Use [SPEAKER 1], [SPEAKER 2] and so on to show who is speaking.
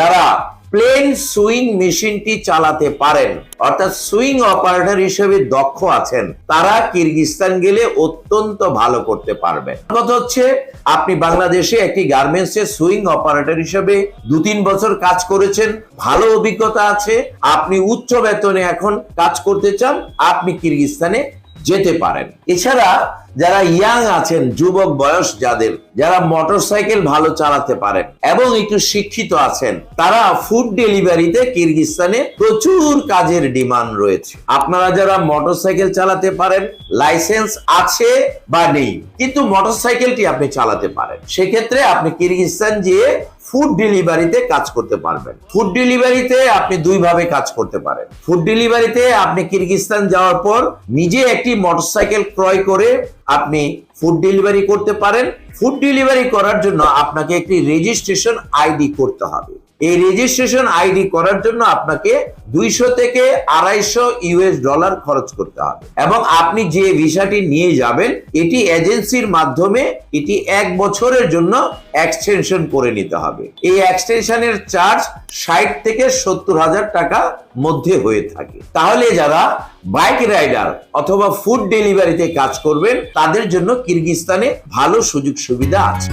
[SPEAKER 1] যারা plane swing মেশিনটি চালাতে পারেন, অর্থাৎ সুইং অপারেটর হিসেবে দক্ষ আছেন, তারা কিরগিস্তান গেলে অত্যন্ত ভালো করতে পারবেন কথা হচ্ছে, আপনি বাংলাদেশে একটি গার্মেন্টস এর সুইং অপারেটর হিসেবে দু তিন বছর কাজ করেছেন, ভালো অভিজ্ঞতা আছে, আপনি উচ্চ বেতনে এখন কাজ করতে চান, আপনি কিরগিস্তানে যেতে পারেন। এছাড়া যারা ইয়াং আছেন, যুবক বয়স যাদের, যারা মোটরসাইকেল ভালো চালাতে পারেন এবং একটু শিক্ষিত আছেন, তারা ফুড ডেলিভারিতে কিরগিস্তানে প্রচুর কাজের ডিমান্ড রয়েছে। আপনারা যারা মোটরসাইকেল চালাতে পারেন লাইসেন্স আছে বা নেই, কিন্তু মোটরসাইকেলটি আপনি চালাতে পারেন, সেক্ষেত্রে আপনি কিরগিস্তান গিয়ে ফুড ডেলিভারিতে কাজ করতে পারবেন। ফুড ডেলিভারিতে আপনি দুই ভাবে কাজ করতে পারেন। ফুড ডেলিভারিতে আপনি কিরগিস্তান যাওয়ার পর নিজে একটি মোটরসাইকেল ক্রয় করে আপনি ফুড ডেলিভারি করতে পারেন। ফুড ডেলিভারি করার জন্য আপনাকে একটি রেজিস্ট্রেশন আইডি করতে হবে। এই রেজিস্ট্রেশন আইডি করার জন্য আপনাকে দুইশো থেকে আড়াইশো ইউএস ডলার খরচ করতে হবে। এবং আপনি যে ভিসাটি নিয়ে যাবেন, এটি এজেন্সির মাধ্যমে এটি এক বছরের জন্য এক্সটেনশন করে নিতে হবে। এই এক্সটেনশনের চার্জ ষাট থেকে সত্তর হাজার টাকা মধ্যে হয়ে থাকে। তাহলে যারা বাইক রাইডার অথবা ফুড ডেলিভারিতে কাজ করবেন, তাদের জন্য কিরগিস্তানে ভালো সুযোগ সুবিধা আছে।